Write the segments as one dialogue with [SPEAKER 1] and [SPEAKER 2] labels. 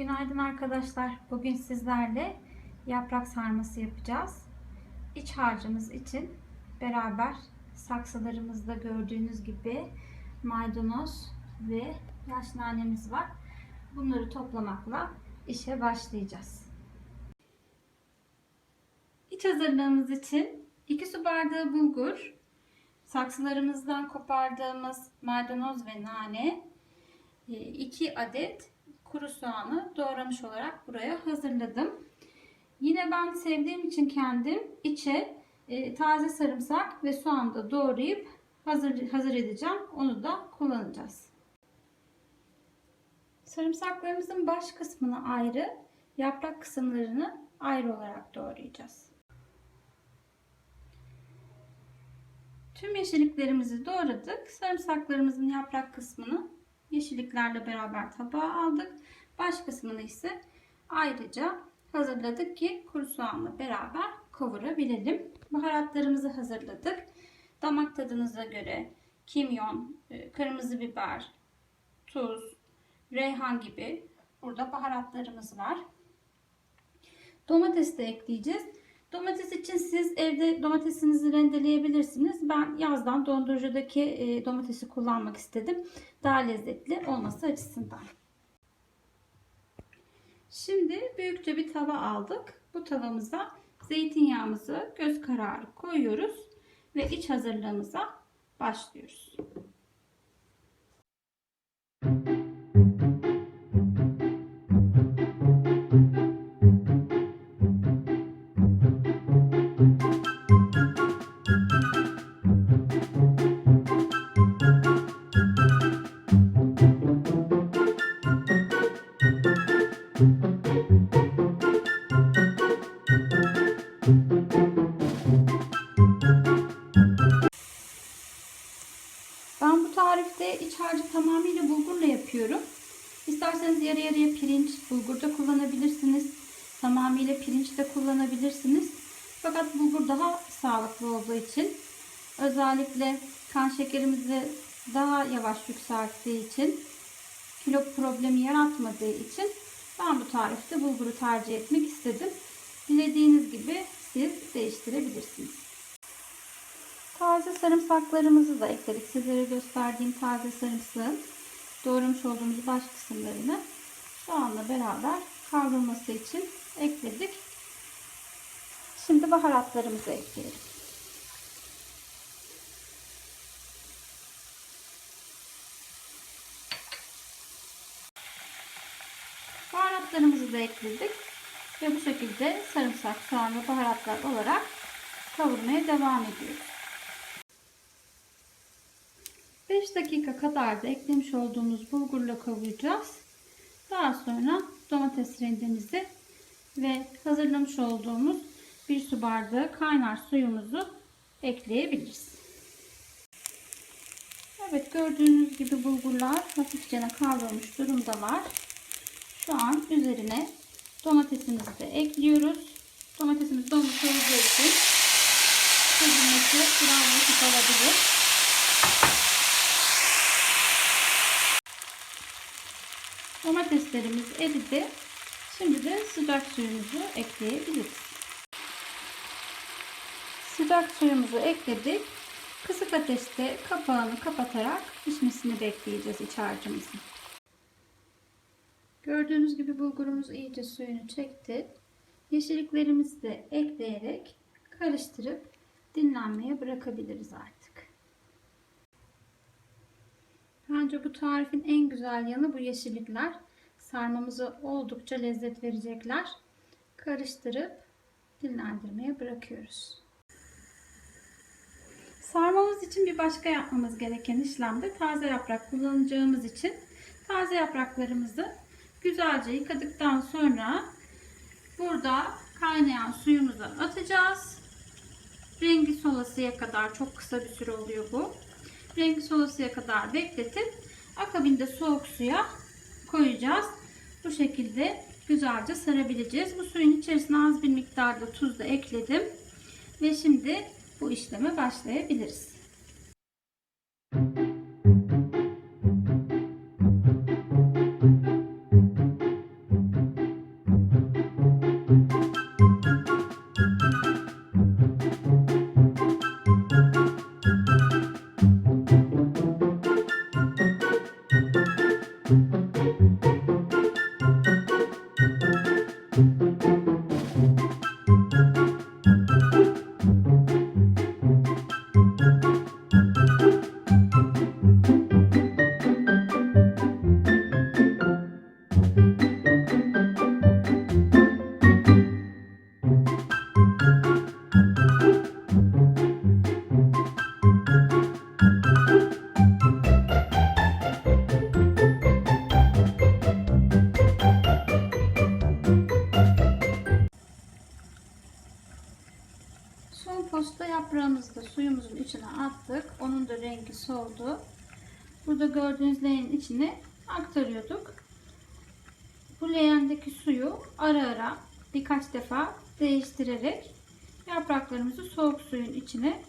[SPEAKER 1] Günaydın arkadaşlar. Bugün sizlerle yaprak sarması yapacağız. İç harcımız için beraber saksılarımızda gördüğünüz gibi maydanoz ve yaş nanemiz var. Bunları toplamakla işe başlayacağız. İç hazırlığımız için 2 su bardağı bulgur, saksılarımızdan kopardığımız maydanoz ve nane, 2 adet kuru soğanı doğramış olarak buraya hazırladım. Yine ben sevdiğim için kendim içe e, taze sarımsak ve soğan da doğrayıp hazır, hazır edeceğim. Onu da kullanacağız. Sarımsaklarımızın baş kısmını ayrı, yaprak kısımlarını ayrı olarak doğrayacağız. Tüm yeşilliklerimizi doğradık. Sarımsaklarımızın yaprak kısmını yeşilliklerle beraber tabağa aldık. Baş kısmını ise ayrıca hazırladık ki kuru soğanla beraber kavurabilelim. Baharatlarımızı hazırladık. Damak tadınıza göre kimyon, e, kırmızı biber, tuz, reyhan gibi burada baharatlarımız var. Domates de ekleyeceğiz. Domates için siz evde domatesinizi rendeleyebilirsiniz. Ben yazdan dondurucudaki e, domatesi kullanmak istedim. Daha lezzetli olması açısından. Şimdi büyükçe bir tava aldık. Bu tavamıza zeytinyağımızı göz kararı koyuyoruz ve iç hazırlığımıza başlıyoruz. Harcı tamamıyla bulgurla yapıyorum. İsterseniz yarı yarıya pirinç, bulgur da kullanabilirsiniz. Tamamıyla pirinç de kullanabilirsiniz. Fakat bulgur daha sağlıklı olduğu için özellikle kan şekerimizi daha yavaş yükselttiği için kilo problemi yaratmadığı için ben bu tarifte bulguru tercih etmek istedim. Dilediğiniz gibi siz değiştirebilirsiniz. Taze sarımsaklarımızı da ekledik. Sizlere gösterdiğim taze sarımsağın doğramış olduğumuz baş kısımlarını soğanla beraber kavrulması için ekledik. Şimdi baharatlarımızı ekleyelim. Baharatlarımızı da ekledik. Ve bu şekilde sarımsak, soğan ve baharatlar olarak kavurmaya devam ediyoruz. 5 dakika kadar da eklemiş olduğumuz bulgurla kavuracağız. Daha sonra domates rendemizi ve hazırlamış olduğumuz bir su bardağı kaynar suyumuzu ekleyebiliriz. Evet gördüğünüz gibi bulgurlar hafifçe kavrulmuş durumdalar. Şu an üzerine domatesimizi de ekliyoruz. Domatesimiz donmuş olduğu için çözülmesi biraz vakit alabilir. Domateslerimiz eridi. Şimdi de sıcak suyumuzu ekleyebiliriz. Sıcak suyumuzu ekledik. Kısık ateşte kapağını kapatarak pişmesini bekleyeceğiz iç harcımızın. Gördüğünüz gibi bulgurumuz iyice suyunu çekti. Yeşilliklerimizi de ekleyerek karıştırıp dinlenmeye bırakabiliriz artık. Bence bu tarifin en güzel yanı bu yeşillikler. Sarmamızı oldukça lezzet verecekler. Karıştırıp dinlendirmeye bırakıyoruz. Sarmamız için bir başka yapmamız gereken işlem de taze yaprak kullanacağımız için taze yapraklarımızı güzelce yıkadıktan sonra burada kaynayan suyumuza atacağız. Rengi solasıya kadar çok kısa bir süre oluyor bu rengi solasıya kadar bekletip akabinde soğuk suya koyacağız. Bu şekilde güzelce sarabileceğiz. Bu suyun içerisine az bir miktarda tuz da ekledim. Ve şimdi bu işleme başlayabiliriz. Yaprağımızı da suyumuzun içine attık. Onun da rengi soldu. Burada gördüğünüz leğenin içine aktarıyorduk. Bu leğendeki suyu ara ara birkaç defa değiştirerek yapraklarımızı soğuk suyun içine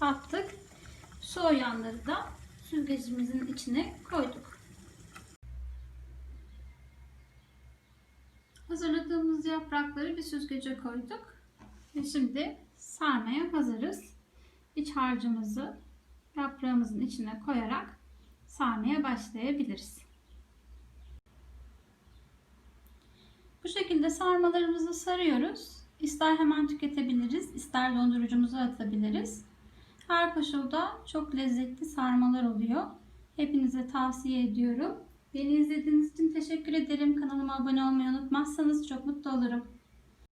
[SPEAKER 1] attık. Soğuyanları da süzgecimizin içine koyduk. Hazırladığımız yaprakları bir süzgece koyduk. Ve şimdi sarmaya hazırız. İç harcımızı yaprağımızın içine koyarak sarmaya başlayabiliriz. Bu şekilde sarmalarımızı sarıyoruz. İster hemen tüketebiliriz, ister dondurucumuza atabiliriz. Her koşulda çok lezzetli sarmalar oluyor. Hepinize tavsiye ediyorum. Beni izlediğiniz için teşekkür ederim. Kanalıma abone olmayı unutmazsanız çok mutlu olurum.